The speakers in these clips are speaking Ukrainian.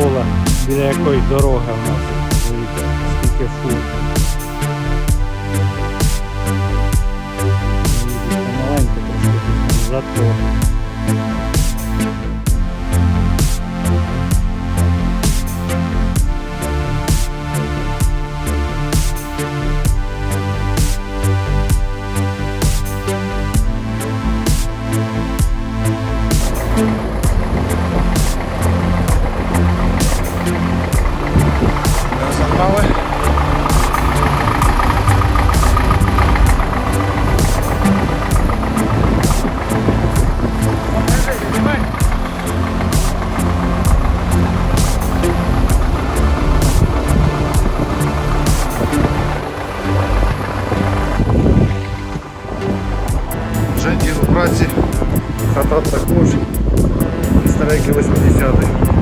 поле, біля якої дороги в нас. Дивіться, скільки фур. Маленько трошки тут хата також, старенький 80-й.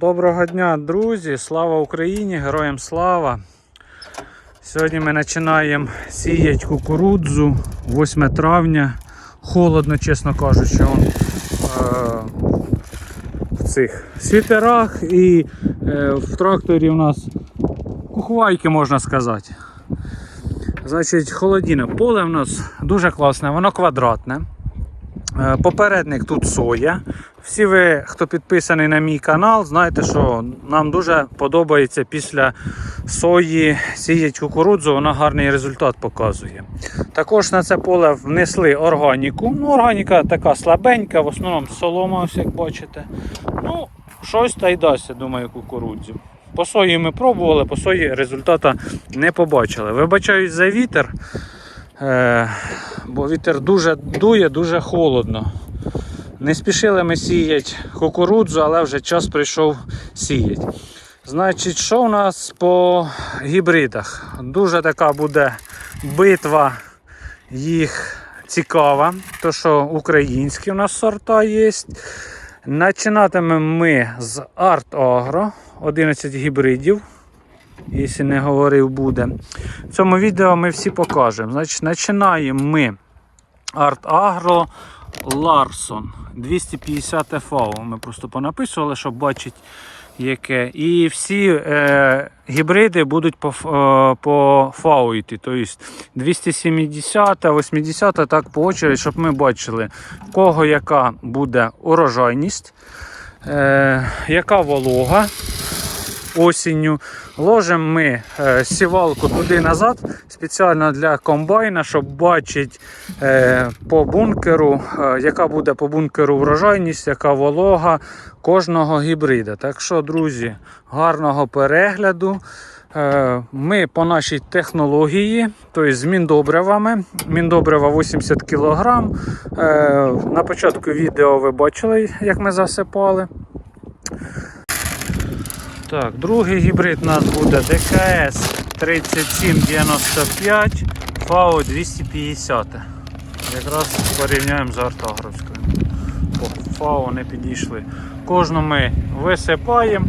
Доброго дня, друзі! Слава Україні! Героям слава! Сьогодні ми починаємо сіяти кукурудзу 8 травня. Холодно, чесно кажучи, он, е, в цих світерах і е, в тракторі у нас кухвайки, можна сказати. Значить, холодіне. Поле в нас дуже класне, воно квадратне. Е, Попередник тут соя. Всі ви, хто підписаний на мій канал, знаєте, що нам дуже подобається після сої сіять кукурудзу, вона гарний результат показує. Також на це поле внесли органіку. Ну, органіка така слабенька, в основному солома, ось як бачите. Ну, щось та й дасть, думаю, кукурудзю. По сої ми пробували, по сої результату не побачили. Вибачаюсь за вітер. Е, бо вітер дуже дує, дуже холодно. Не спішили ми сіяти кукурудзу, але вже час прийшов сіяти. Значить, що у нас по гібридах? Дуже така буде битва їх цікава, то що українські у нас сорта є. Починатимемо ми з Art Agro, 11 гібридів якщо не говорив, буде. В цьому відео ми всі покажемо. Значить, починаємо ми Art Agro Larson 250 FAO. Ми просто понаписували, щоб бачити, яке. І всі е, гібриди будуть по, е, по йти. Тобто 270, 80, так по очереді, щоб ми бачили, кого яка буде урожайність, е, яка волога осінню. Ложимо ми е, сівалку туди назад спеціально для комбайна, щоб бачити е, по бункеру, е, яка буде по бункеру врожайність, яка волога кожного гібрида. Так що, друзі, гарного перегляду. Ми по нашій технології, тобто з міндобривами, міндобрива 80 кг. На початку відео ви бачили, як ми засипали. Так, другий гібрид у нас буде ДКС 3795 ФАО 250. Якраз порівняємо з артографською. По ФАО не підійшли. Кожну ми висипаємо,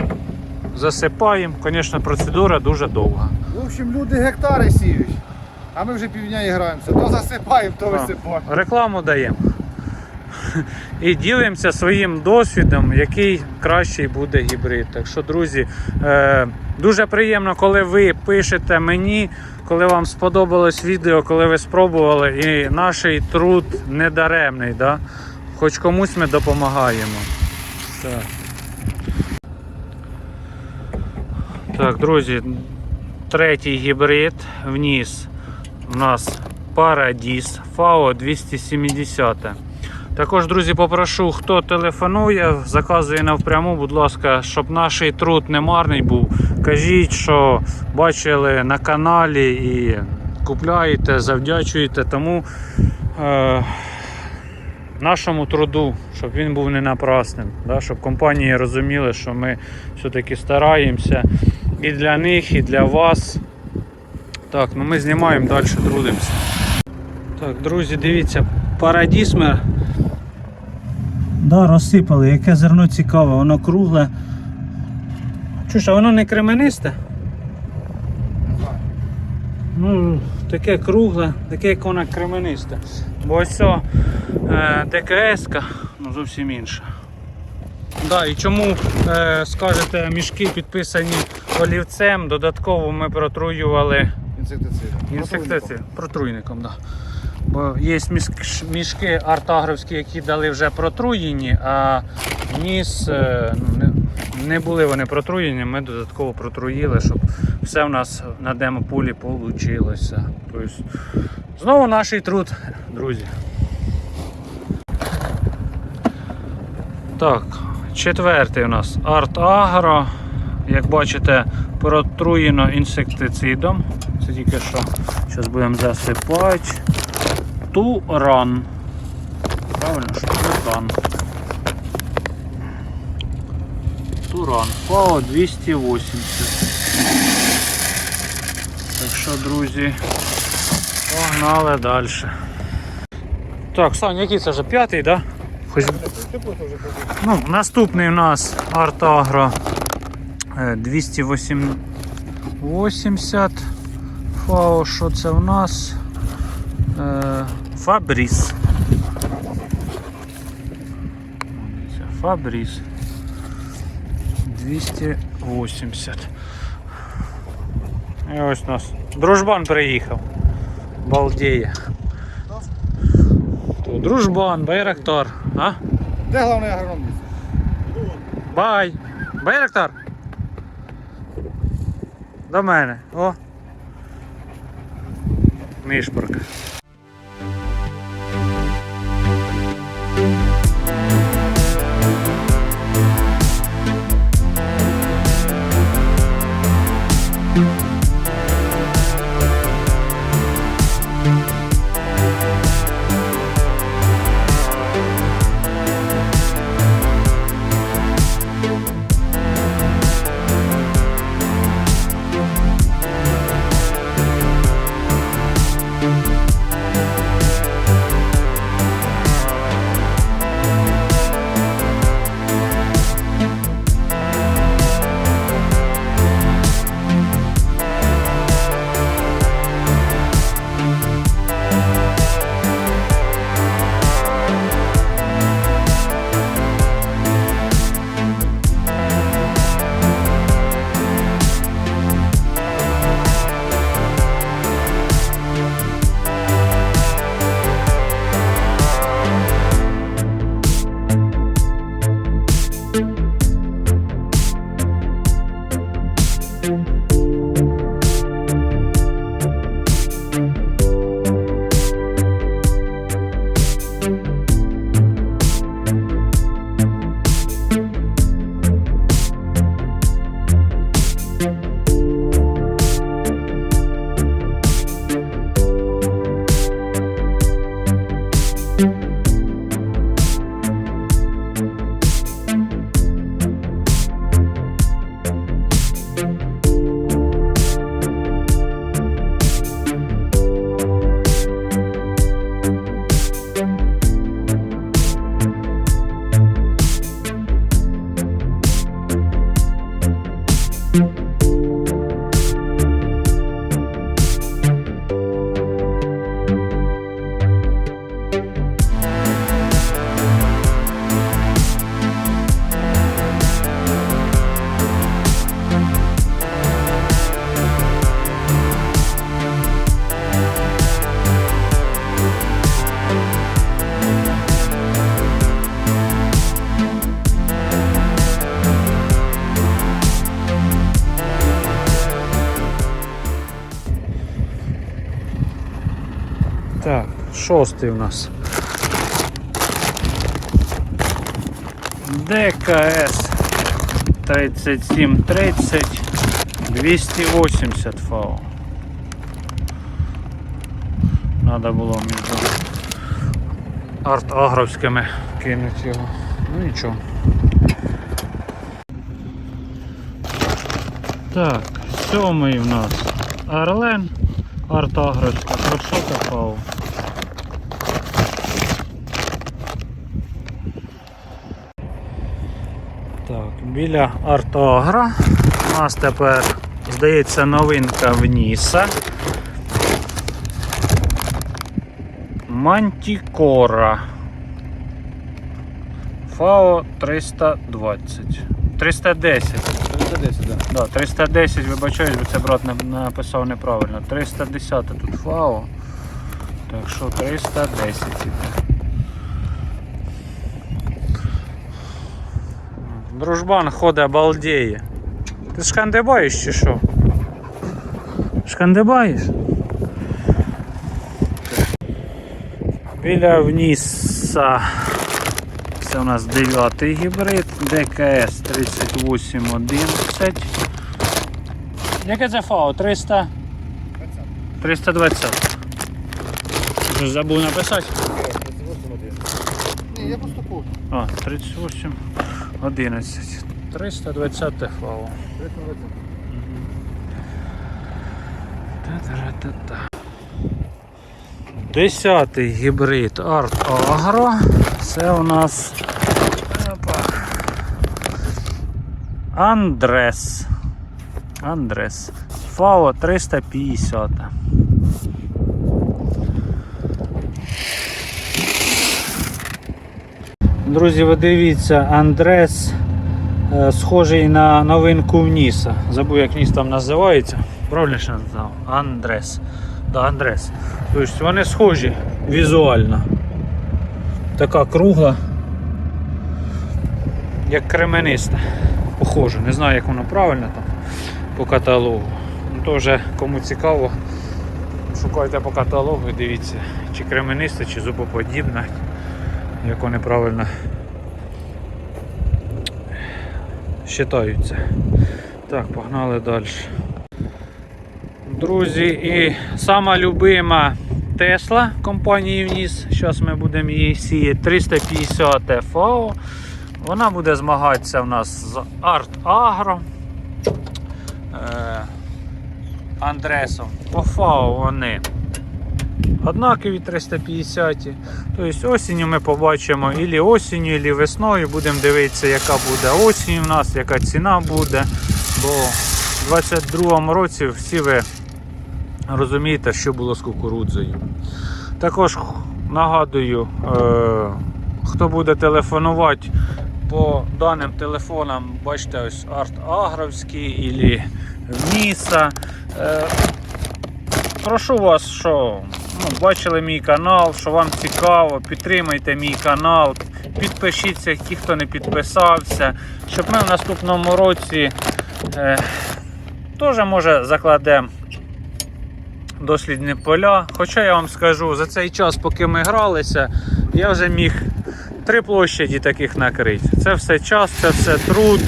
засипаємо. Звісно, процедура дуже довга. В общем, люди гектари сіють, а ми вже півдня і граємося. То засипаємо, то висипаємо. Рекламу даємо. І ділимося своїм досвідом, який кращий буде гібрид. Так що, друзі, е, дуже приємно, коли ви пишете мені, коли вам сподобалось відео, коли ви спробували, і наш труд не даремний. Да? Хоч комусь ми допомагаємо. Так. Так, друзі, третій гібрид вніс у нас Paradis FAO 270. Також, друзі, попрошу, хто телефонує, заказує навпряму, будь ласка, щоб наш труд не марний був. Кажіть, що бачили на каналі і купляєте, завдячуєте тому е, нашому труду, щоб він був не напрасним. Да? Щоб компанії розуміли, що ми все-таки стараємося і для них, і для вас. Так, ну ми знімаємо далі, трудимося. Так, друзі, дивіться, парадіс ми Да, розсипали, яке зерно цікаве, воно кругле. Чуш, а воно не кременисте? Ну, таке кругле, таке як воно кременисте. Бо ось ця е, ДКС-ка, ну зовсім інша. Да, і чому е, скажете, мішки підписані олівцем, додатково ми протруювали Інсектицидом. Інсектицид, протруйником, так. Да. Бо є мішки артагровські, які дали вже протруєні, а ніс е, ну, не, були вони протруєні, ми додатково протруїли, щоб все в нас на демополі вийшло. Тобто, знову наш труд, друзі. Так, четвертий у нас Арт Агро. Як бачите, протруєно інсектицидом. Це тільки що. Зараз будемо засипати. Туран. Правильно, що туран. ФАО 280. Так що, друзі, погнали далі. Так, Саня, який це вже п'ятий, так? Да? Хоч Ну, наступний у нас Артагро е, 280 ФАО, що це у нас? Е, Фабріс. Це Фабріс. 280. І ось у нас дружбан приїхав. Балдеє. То дружбан, Байрактар. А? Де головний агроном? Бай! Байрактар! До мене. О! Нишпорка. Так, шостий у нас. ДКС 3730 280 фау. Надо було між арт-агровськими кинути його. Ну нічого. Так, сьомий у нас Арлен арт-агровська 300 фау. Так, біля Артогра у нас тепер, здається, новинка в Ніса. Мантікора. ФАО 320. 310. 310, да. Да, 310, вибачаюсь, бо це брат на- написав неправильно. 310 тут ФАО. Так що 310 іде. Дружбан ходить балдеє. Ти шкандибаєш чи що? Шкандибаєш? Біля Вніса. Це у нас 9 гібрид, ДКС 3811. Яке це ФАО? 300? 320. Вже забув написати. Ні, я просто. А, 38, 11. 320 ФАО. 320. Та-та-ра-та-та. Десятий гібрид Арт Агро. Це у нас Андрес. Андрес. ФАО 350. Друзі, ви дивіться, Андрес е, схожий на новинку Вніса. Забув, як Вніс там називається. Правильно назвав? Андрес. Да, Андрес. Тобто вони схожі візуально. Така кругла. Як кремениста. Похоже. Не знаю, як воно правильно там по каталогу. Ну, кому цікаво, шукайте по каталогу і дивіться, чи кремениста, чи зубоподібна, як вони правильно считаються. Так, погнали далі. Друзі, і сама любима Тесла компанії Вніс. Зараз ми будемо її сіяти 350 FAO. Вона буде змагатися в нас з Art Agro. Е, Андресом. По FAO вони однакові 350. Тобто осінню ми побачимо ілі осінню, ілі весною. Будемо дивитися, яка буде осінь у нас, яка ціна буде. Бо в 22-му році всі ви розумієте, що було з кукурудзою. Також нагадую, е, хто буде телефонувати по даним телефонам, бачите, ось Арт Агровський і Ніса. Е, прошу вас, що ну, бачили мій канал, що вам цікаво, підтримайте мій канал, підпишіться, ті, хто не підписався, щоб ми в наступному році е, теж може закладемо дослідні поля. Хоча я вам скажу, за цей час, поки ми гралися, я вже міг три площаді таких накрити. Це все час, це все труд.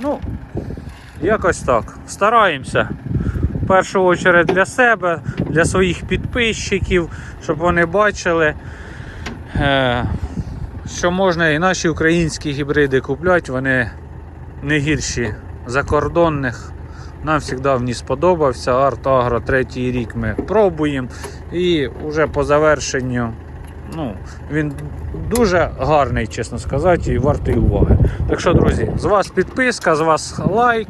Ну, якось так. Стараємося. В першу чергу для себе, для своїх підписчиків, щоб вони бачили, е, що можна і наші українські гібриди купляти, вони не гірші закордонних. Нам завжди в ній сподобався. Арт Агро третій рік ми пробуємо. І вже по завершенню ну, він дуже гарний, чесно сказати, і вартий уваги. Так що, друзі, з вас підписка, з вас лайк.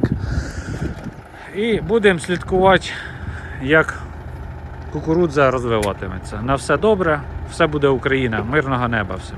І будемо слідкувати, як кукурудза розвиватиметься. На все добре, все буде Україна, мирного неба всім.